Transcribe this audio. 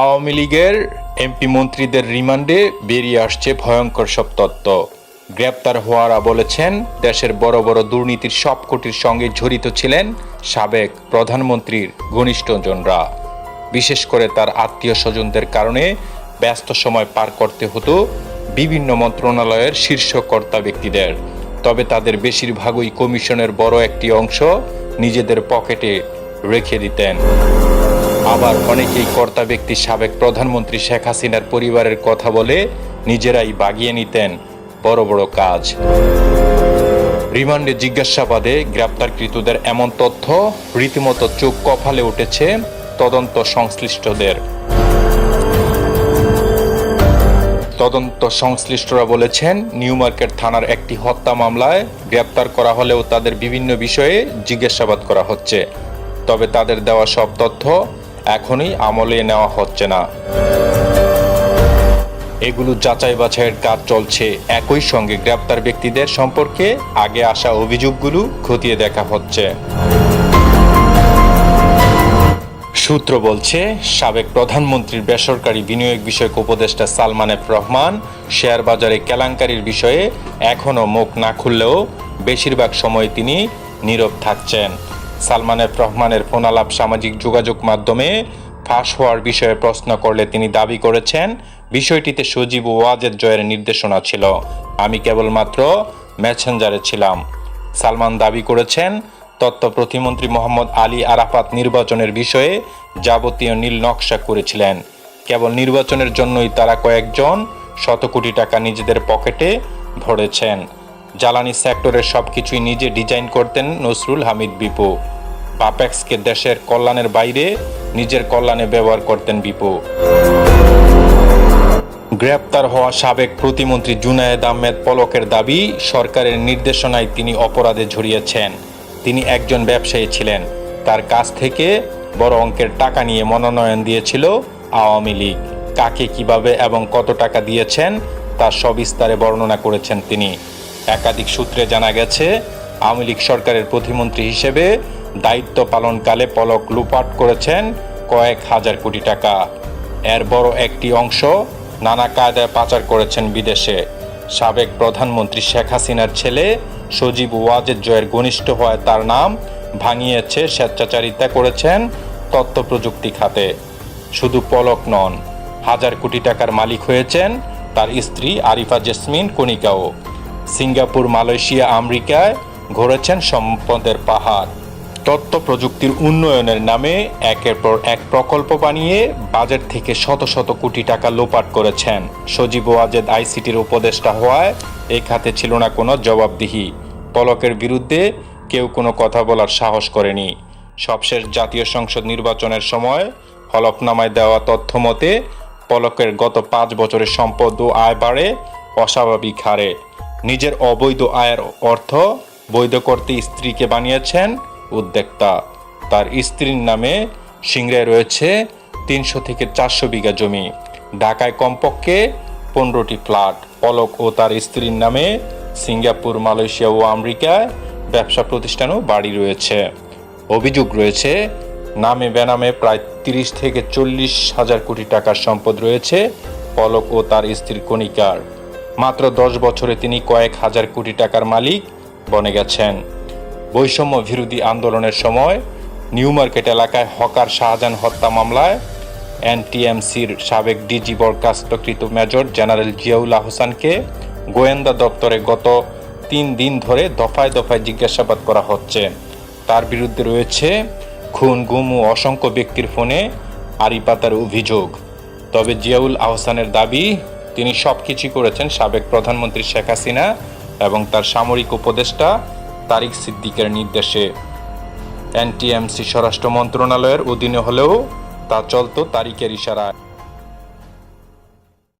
আওয়ামী লীগের এমপি মন্ত্রীদের রিমান্ডে বেরিয়ে আসছে ভয়ঙ্কর সব তত্ত্ব। গ্রেপ্তার হওয়ারা বলেছেন, দেশের বড় বড় দুর্নীতির সব কোটির সঙ্গে জড়িত ছিলেন সাবেক প্রধানমন্ত্রীর ঘনিষ্ঠজনরা বিশেষ করে তার আত্মীয় স্বজনদের কারণে ব্যস্ত সময় পার করতে হতো বিভিন্ন মন্ত্রণালয়ের শীর্ষ কর্তা ব্যক্তিদের। তবে তাদের বেশিরভাগই কমিশনের বড় একটি অংশ নিজেদের পকেটে রেখে দিতেন। আবার অনেকেই কর্তা ব্যক্তি সাবেক প্রধানমন্ত্রী শেখ হাসিনার পরিবারের কথা বলে নিজেরাই বাগিয়ে নিতেন। বড় বড় কাজ। রিমান্ডে জিজ্ঞাসাবাদে গ্রেপ্তারকৃতদের এমন তথ্য রীতিমতো চোখ কফালে উঠেছে তদন্ত সংশ্লিষ্টদের। তদন্ত সংশ্লিষ্টরা বলেছেন, নিউ মার্কেট থানার একটি হত্যা মামলায় গ্রেপ্তার করা হলেও তাদের বিভিন্ন বিষয়ে জিজ্ঞাসাবাদ করা হচ্ছে। তবে তাদের দেওয়া সব তথ্য এখনই আমলে নেওয়া হচ্ছে না। এগুলো যাচাই বাছাইয়ের কাজ চলছে। একই সঙ্গে গ্রেপ্তার ব্যক্তিদের সম্পর্কে আগে আসা অভিযোগগুলো খতিয়ে দেখা হচ্ছে। সূত্র বলছে, সাবেক প্রধানমন্ত্রীর বেসরকারি বিনিয়োগ বিষয়ক উপদেষ্টা সালমান এফ রহমান শেয়ার বাজারে কেলাঙ্কারির বিষয়ে এখনও মুখ না খুললেও বেশিরভাগ সময় তিনি নীরব থাকছেন। সালমান এফ রহমানের ফোনালাপ সামাজিক যোগাযোগ মাধ্যমে ফাঁস হওয়ার বিষয়ে প্রশ্ন করলে তিনি দাবি করেছেন, বিষয়টিতে সজীব ওয়াজের জয়ের নির্দেশনা ছিল। আমি কেবলমাত্র মেসেঞ্জারে ছিলাম। সালমান দাবি করেছেন তত্ত্ব প্রতিমন্ত্রী মোহাম্মদ আলী আরাফাত নির্বাচনের বিষয়ে যাবতীয় নীল নকশা করেছিলেন। কেবল নির্বাচনের জন্যই তারা কয়েকজন শত কোটি টাকা নিজেদের পকেটে ভরেছেন। জ্বালানি সেক্টরের সব কিছুই নিজে ডিজাইন করতেন নসরুল হামিদ বিপু। বাপেক্সকে দেশের কল্যাণের বাইরে নিজের কল্যাণে ব্যবহার করতেন বিপু। গ্রেপ্তার হওয়া সাবেক প্রতিমন্ত্রী জুনায়েদ আহমেদ পলকের দাবি, সরকারের নির্দেশনায় তিনি অপরাধে ঝরিয়েছেন তিনি একজন ব্যবসায়ী ছিলেন। তার কাছ থেকে বড় অঙ্কের টাকা নিয়ে মনোনয়ন দিয়েছিল আওয়ামী লীগ। কাকে কীভাবে এবং কত টাকা দিয়েছেন তার সবিস্তারে বর্ণনা করেছেন তিনি। একাধিক সূত্রে জানা গেছে, আওয়ামী লীগ সরকারের প্রতিমন্ত্রী হিসেবে দায়িত্ব পালনকালে পলক লুপাট করেছেন কয়েক হাজার কোটি টাকা। এর বড় একটি অংশ নানা কায়দায় পাচার করেছেন বিদেশে। সাবেক প্রধানমন্ত্রী শেখ হাসিনার ছেলে সজীব ওয়াজেদ জয়ের ঘনিষ্ঠ হওয়ায় তার নাম ভাঙিয়েছে স্বেচ্ছাচারিতা করেছেন তথ্য প্রযুক্তি খাতে। শুধু পলক নন, হাজার কোটি টাকার মালিক হয়েছেন তার স্ত্রী আরিফা জেসমিন কণিকাও। সিঙ্গাপুর, মালয়েশিয়া, আমেরিকায় ঘুরেছেন সম্পদের পাহাড়। তথ্য প্রযুক্তির উন্নয়নের নামে একের পর এক প্রকল্প বানিয়ে বাজেট থেকে শত শত কোটি টাকা লোপাট করেছেন। সজীব ওয়াজেদ আইসিটির উপদেষ্টা হওয়ায় এই খাতে ছিল না কোনো জবাবদিহি। পলকের বিরুদ্ধে কেউ কোনো কথা বলার সাহস করেনি। সবশেষ জাতীয় সংসদ নির্বাচনের সময় হলফনামায় দেওয়া তথ্য মতে, পলকের গত পাঁচ বছরের সম্পদ ও আয় বাড়ে অস্বাভাবিক হারে। নিজের অবৈধ আয়ের অর্থ বৈধ করতে স্ত্রীকে বানিয়েছেন উদ্যোক্তা। তার স্ত্রীর নামে সিংড়ায় রয়েছে তিনশো থেকে চারশো বিঘা জমি। ঢাকায় কমপক্ষে পনেরোটি ফ্ল্যাট পলক ও তার স্ত্রীর নামে সিঙ্গাপুর, মালয়েশিয়া ও আমেরিকায় ব্যবসা প্রতিষ্ঠান ও বাড়ি রয়েছে। অভিযোগ রয়েছে, নামে বেনামে প্রায় তিরিশ থেকে চল্লিশ হাজার কোটি টাকার সম্পদ রয়েছে পলক ও তার স্ত্রী কণিকার। মাত্র দশ বছরে তিনি কয়েক হাজার কোটি টাকার মালিক বনে গেছেন। বৈষম্য বিরোধী আন্দোলনের সময় নিউ মার্কেট এলাকায় হকার শাহজাহান হত্যা মামলায় এনটিএমসির সাবেক ডিজি বরখাস্তকৃত মেজর জেনারেল জিয়াউল আহসানকে গোয়েন্দা দপ্তরে গত তিন দিন ধরে দফায় দফায় জিজ্ঞাসাবাদ করা হচ্ছে। তার বিরুদ্ধে রয়েছে খুন, গুম ও অসংখ্য ব্যক্তির ফোনে আড়িপাতার অভিযোগ। তবে জিয়াউল আহসানের দাবি, তিনি সব কিছুই করেছেন সাবেক প্রধানমন্ত্রী শেখ হাসিনা এবং তার সামরিক উপদেষ্টা তারিক সিদ্দিকের নির্দেশে এনটিএমসি স্বরাষ্ট্র মন্ত্রণালয়ের অধীনে হলেও তা চলত তারিকের ইশারায়।